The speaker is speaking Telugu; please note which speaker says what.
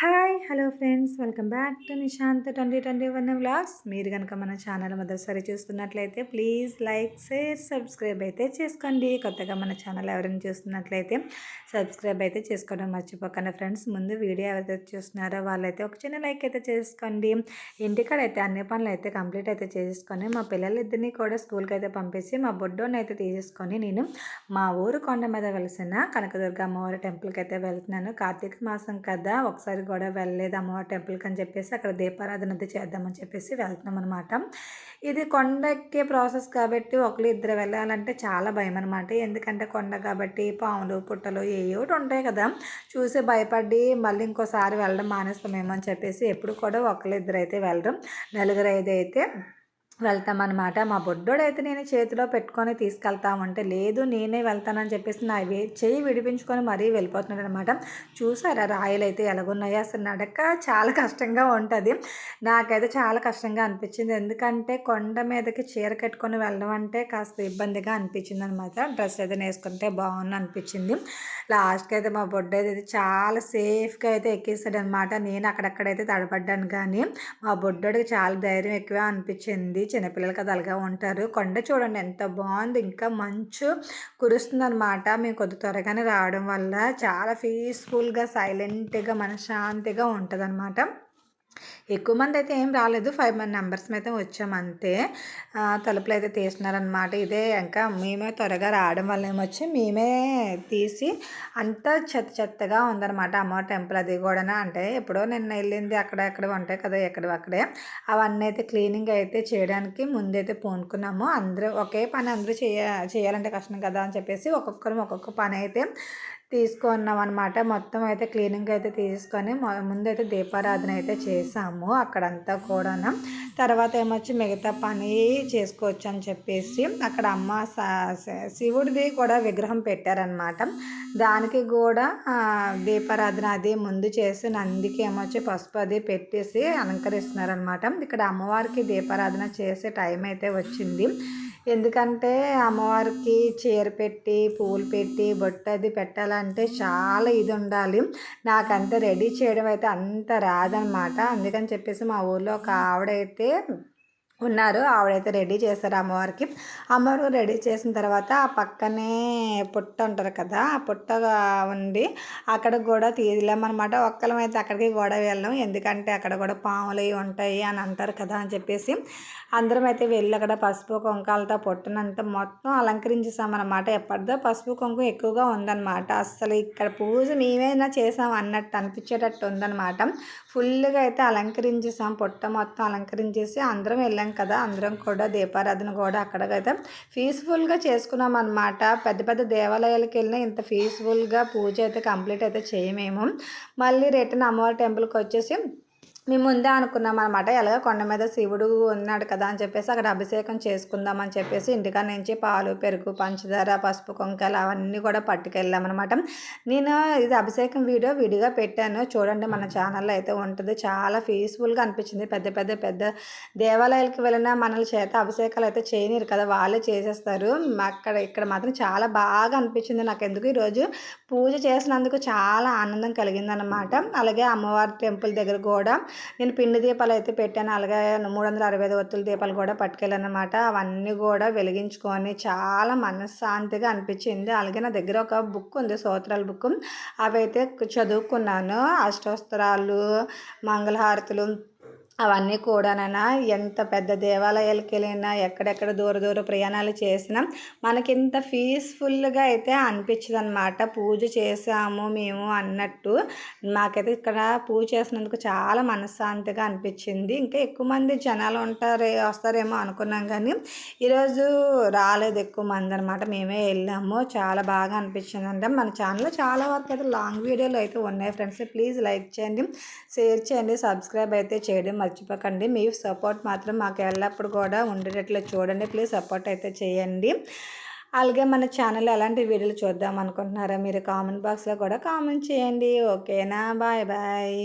Speaker 1: Hi hello friends. Welcome back to Nishant twenty twenty one vlogs. మీరు కనుక మన ఛానల్ మొదటిసారి చూస్తున్నట్లయితే ప్లీజ్ లైక్ షేర్ సబ్స్క్రైబ్ అయితే చేసుకోండి. కొత్తగా మన ఛానల్ ఎవరైనా చూస్తున్నట్లయితే సబ్స్క్రైబ్ అయితే చేసుకోవడం మర్చిపోకండి ఫ్రెండ్స్. ముందు వీడియో ఎవరైతే చూస్తున్నారో వాళ్ళైతే ఒక చిన్న లైక్ అయితే చేసుకోండి. ఇంటికాడ అయితే అన్ని పనులు అయితే కంప్లీట్ అయితే చేసుకొని మా పిల్లలిద్దరినీ కూడా స్కూల్కి అయితే పంపేసి మా బొడ్డోని అయితే తీసేసుకొని నేను మా ఊరు కొండ మీద వెలిసిన కనకదుర్గ అమ్మవారి టెంపుల్కి అయితే వెళ్తున్నాను. కార్తీక మాసం కదా ఒకసారి కూడా వెళ్ళలేదు అమ్మవారి టెంపుల్కి అని చెప్పేసి అక్కడ దీపారాధన అది చేద్దామని చెప్పేసి వెళ్తున్నాం అనమాట ఇది కొండ ఎక్కే ప్రాసెస్ కాబట్టి ఒకరు ఇద్దరు వెళ్ళాలంటే చాలా భయం అనమాట ఎందుకంటే కొండ కాబట్టి పాములు పుట్టలు ఏయోటి ఉంటాయి కదా. చూసి భయపడి మళ్ళీ ఇంకోసారి వెళ్ళడం మానేస్తామేమో అని చెప్పేసి ఎప్పుడు కూడా ఒకరు ఇద్దరు అయితే వెళ్ళడం నలుగురు ఐదు అయితే వెళ్తామన్నమాట. మా బొడ్డోడైతే నేను చేతిలో పెట్టుకొని తీసుకెళ్తామంటే లేదు నేనే వెళ్తానని చెప్పేసి నా చేయి విడిపించుకొని మరీ వెళ్ళిపోతున్నాడు అనమాట చూసారా రాయలు అయితే ఎలాగున్నాయో అసలు నడక చాలా కష్టంగా ఉంటుంది. నాకైతే చాలా కష్టంగా అనిపించింది. ఎందుకంటే కొండ మీదకి చీర కట్టుకొని వెళ్ళడం అంటే కాస్త ఇబ్బందిగా అనిపించింది అనమాట డ్రెస్ అయితే వేసుకుంటే బాగుంది అనిపించింది. లాస్ట్కి అయితే మా బొడ్డ అయితే చాలా సేఫ్గా అయితే ఎక్కేసాడు అనమాట నేను అక్కడక్కడైతే తడబడ్డాను కానీ మా బొడ్డోడికి చాలా ధైర్యం ఎక్కువ అనిపించింది. చిన్నపిల్లలు కదా అలాగా ఉంటారు. కొండ చూడండి ఎంత బాగుంది. ఇంకా మంచు కురుస్తుంది అనమాట మేము కొద్ది త్వరగానే రావడం వల్ల చాలా పీస్ఫుల్గా సైలెంట్గా మనశ్శాంతిగా ఉంటుంది ఎక్కువ మంది అయితే ఏం రాలేదు. ఫైవ్ మంది మెంబర్స్ అయితే వచ్చాము అంతే తలుపులు అయితే తీసినారనమాట ఇదే. ఇంకా మేమే త్వరగా రావడం వల్ల ఏమొచ్చి మేమే తీసి అంతా చెత్త చెత్తగా ఉందన్నమాట. అమ్మ టెంపుల్ అది కూడా అంటే ఎప్పుడో నిన్న వెళ్ళింది అక్కడ ఎక్కడ ఉంటాయి కదా ఎక్కడ అక్కడే. అవన్నీ అయితే క్లీనింగ్ అయితే చేయడానికి ముందైతే పూనుకున్నాము. అందరూ ఒకే పని అందరూ చేయ చేయాలంటే కష్టం కదా అని చెప్పేసి ఒక్కొక్కరు ఒక్కొక్క పని అయితే తీసుకున్నాం అనమాట మొత్తం అయితే క్లీనింగ్ అయితే తీసుకొని ముందైతే దీపారాధన అయితే చేసాము అక్కడంతా కూడా తర్వాత ఏమొచ్చి మిగతా పని చేసుకోవచ్చు అని చెప్పేసి అక్కడ అమ్మ శివుడిది కూడా విగ్రహం పెట్టారనమాట దానికి కూడా దీపారాధన అది ముందు చేసి నందికి ఏమొచ్చి పసుపు అది పెట్టేసి అలంకరిస్తున్నారనమాట ఇక్కడ అమ్మవారికి దీపారాధన చేసే టైం అయితే వచ్చింది. ఎందుకంటే అమ్మవారికి చీర పెట్టి పూలు పెట్టి బొట్టు అది పెట్టాలంటే చాలా ఇది ఉండాలి. నాకంత రెడీ చేయడం అయితే అంత రాదనమాట. అందుకని చెప్పేసి మా ఊళ్ళో ఒక ఆవిడైతే ఉన్నారు. ఆవిడైతే రెడీ చేశారు అమ్మవారికి. అమ్మవారు రెడీ చేసిన తర్వాత ఆ పక్కనే పుట్ట ఉంటారు కదా ఆ పుట్టగా ఉండి అక్కడ కూడా తీయలేమన్నమాట. అయితే అక్కడికి కూడా వెళ్ళాం. ఎందుకంటే అక్కడ కూడా పాములు ఉంటాయి అని అంటారు కదా అని చెప్పేసి. అందరం అయితే వెళ్ళి అక్కడ పసుపు కుంకాలతో పుట్టనంతా మొత్తం అలంకరించేసామన్నమాట. ఎప్పటిదో పసుపు కుంకుమ ఎక్కువగా ఉందన్నమాట. అసలు ఇక్కడ పూజ మేమైనా చేసాం అన్నట్టు అనిపించేటట్టు ఉందన్నమాట. ఫుల్గా అయితే అలంకరించేసాం. పుట్ట మొత్తం అలంకరించేసి అందరం వెళ్ళాం వెళ్ళాం కదా అందరం కూడా దీపారాధన కూడా అక్కడైతే పీస్ఫుల్గా చేసుకున్నాం అనమాట పెద్ద పెద్ద దేవాలయాలకు వెళ్ళినా ఇంత పీస్ఫుల్గా పూజ అయితే కంప్లీట్ అయితే చేయమేము. మళ్ళీ రిటర్న్ అమ్మవారి టెంపుల్కి వచ్చేసి మేము ముందే అనుకున్నాం అనమాట ఎలాగో కొండ మీద శివుడు ఉన్నాడు కదా అని చెప్పేసి అక్కడ అభిషేకం చేసుకుందాం అని చెప్పేసి ఇంటికాడ నుంచి పాలు పెరుగు పంచదార పసుపు కొంకలు అవన్నీ కూడా పట్టుకెళ్ళామన్నమాట. నేను ఇది అభిషేకం వీడియో విడిగా పెట్టాను. చూడండి మన ఛానల్లో అయితే ఉంటుంది. చాలా పీస్ఫుల్గా అనిపించింది. పెద్ద పెద్ద పెద్ద దేవాలయాలకు వెళ్ళిన మనల చేత అభిషేకాలు అయితే చేయనిరు కదా. వాళ్ళే చేసేస్తారు. అక్కడ ఇక్కడ మాత్రం చాలా బాగా అనిపించింది నాకు ఎందుకు ఈరోజు. పూజ చేసినందుకు చాలా ఆనందం కలిగిందనమాట అలాగే అమ్మవారి టెంపుల్ దగ్గర కూడా నేను పిండి దీపాలు అయితే పెట్టాను. అలాగే మూడు వందల అరవై ఐదు ఒత్తుల దీపాలు కూడా పట్టుకెళ్ళానమాట అవన్నీ కూడా వెలిగించుకొని చాలా మనశ్శాంతిగా అనిపించింది. అలాగే నా దగ్గర ఒక బుక్ ఉంది సూత్రాల బుక్. అవైతే చదువుకున్నాను. అష్టోత్తరాలు మంగళహారతులు అవన్నీ కూడానైనా ఎంత పెద్ద దేవాలయాలకి వెళ్ళినా ఎక్కడెక్కడ దూర దూర ప్రయాణాలు చేసినా మనకి ఇంత పీస్ఫుల్గా అయితే అనిపించదు అనమాట పూజ చేసాము మేము అన్నట్టు. మాకైతే ఇక్కడ పూజ చేసినందుకు చాలా మనశ్శాంతిగా అనిపించింది. ఇంకా ఎక్కువ మంది జనాలు ఉంటారే వస్తారేమో అనుకున్నాం కానీ ఈరోజు రాలేదు ఎక్కువ మంది అనమాట మేమే వెళ్ళాము. చాలా బాగా అనిపించింది అంటే మన ఛానల్లో చాలా వరకు అయితే లాంగ్ వీడియోలు అయితే ఉన్నాయి ఫ్రెండ్స్. ప్లీజ్ లైక్ చేయండి షేర్ చేయండి సబ్స్క్రైబ్ అయితే చేయడం మర్చిపోకండి. మీ సపోర్ట్ మాత్రం మాకు ఎల్లప్పుడు కూడా ఉండేటట్లు చూడండి. ప్లీజ్ సపోర్ట్ అయితే చేయండి. అలాగే మన ఛానల్ ఎలాంటి వీడియోలు చూద్దాం అనుకుంటున్నారా మీరు కామెంట్ బాక్స్లో కూడా కామెంట్ చేయండి. ఓకేనా? Bye bye.